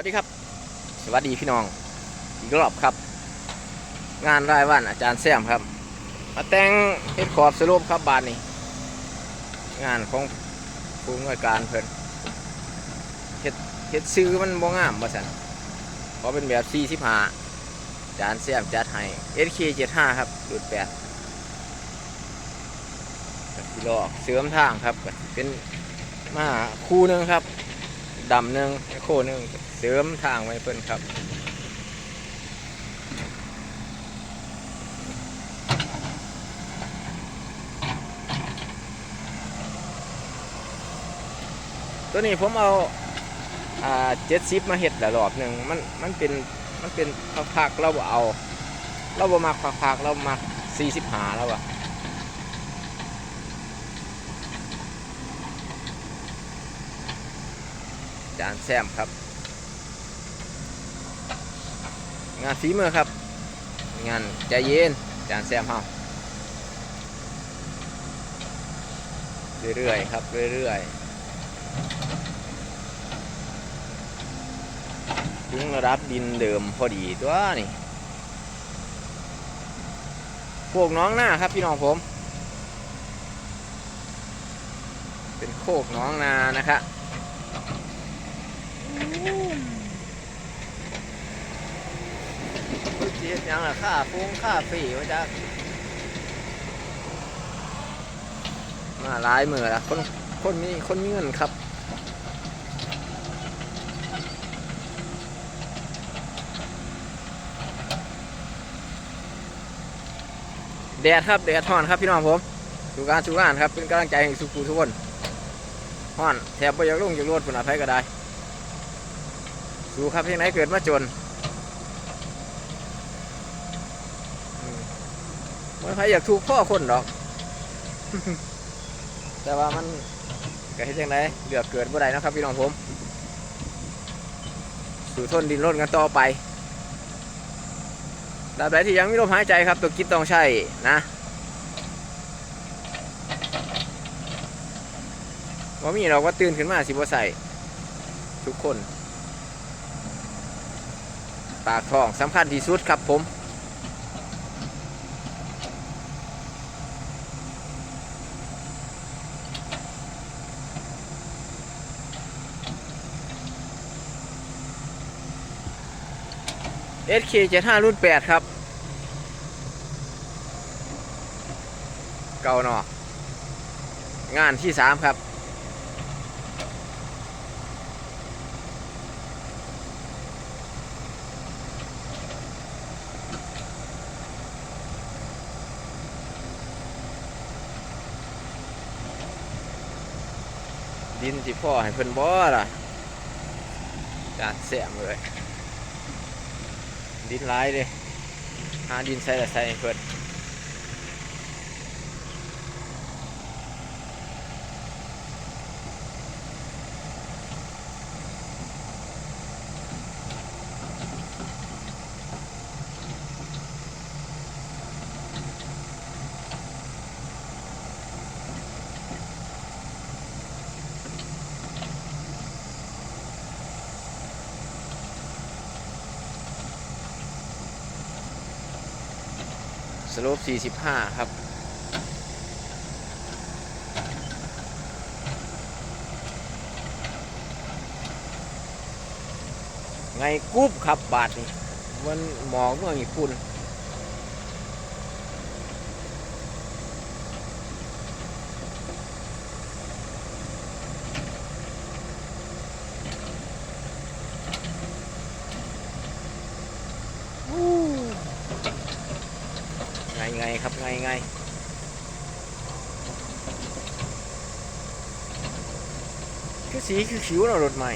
วัสดีครับ สวัสดีพี่น้อง อีกรอบครับ งานรายวันอาจารย์แซมครับ มาแต่งเฮ็ดขอบสรุปครับบานนี้ งานของผู้อำนวยการเพิ่นเฮ็ดเฮ็ดซื้อมันบ่งามบ่ซั่นเพราะเป็นแบบ 45อาจารย์แซมจัดให้ SK 75 ครับรุ่น8ก็สิลอกเสริมทางครับก็เป็นมาคู่นึงครับดำหนึ่งโคหนึ่ง เสริมทางไว้เพิ่นครับตัวนี้ผมเอาอ่าเจ็ดซิปมาเห็ดหลายรอบหนึ่งมันมันเป็นมันเป็นพักๆเราเอา เราบ่มักพักๆเรามักสี่สิบหาแล้วอะจานแซมครับ งานฝีมือครับ งานใจเย็นจานแซมเฮาเรื่อยๆครับเรื่อยๆถึงระดับดินเดิมพอดีตัวนี่โคกน้องหน้าครับพี่น้องผม เป็นโคกน้องนานะครับเจี๊ ยังล่ะค่าฟุ้งค่าฟีว่าจะมาหลายมือละคนคนมีคนมีเงินครับแดดครับแดดฮ้อนครับพี่น้องผมสู่การสู่งานครับเป็นกำลังใจให้สุขุทุกคนฮ้อนแถบไปยากลงอยากรวดผลอภัยก็ได้ สู่ครับที่ไหนเกิดมาจนอืม ไม่ใครอยากถูกพ่อคนดอก แต่ว่ามันก็เฮ็ดจังไดเลือกเกิดบ่ได้นะครับพี่น้องผม สู่ทนดินร่นกันต่อไปตราบใดที่ยังไมีลมหายใจครับ ตัวกิจต้องใช่นะว่ามีเราก็ตื่นขึ้นมาสิบ่ใส่ทุกคน ปากท้องสำคัญที่สุดครับผม SK 75รุ่น 8 ครับ เก่าเนาะงานที่ 3 ครับ ดินที่พ่อให้เพิ่นบ่ล่ะจานแสมเลย ดินร้ายเลยหาดินใส่ละใส่ให้เพิ่น สโลป45 ครับไงกุ๊บครับบาทนี่มันหมอกเมืองญี่ปุ่น ไงครับไงไงคือสีคือขิวเรารถใหม่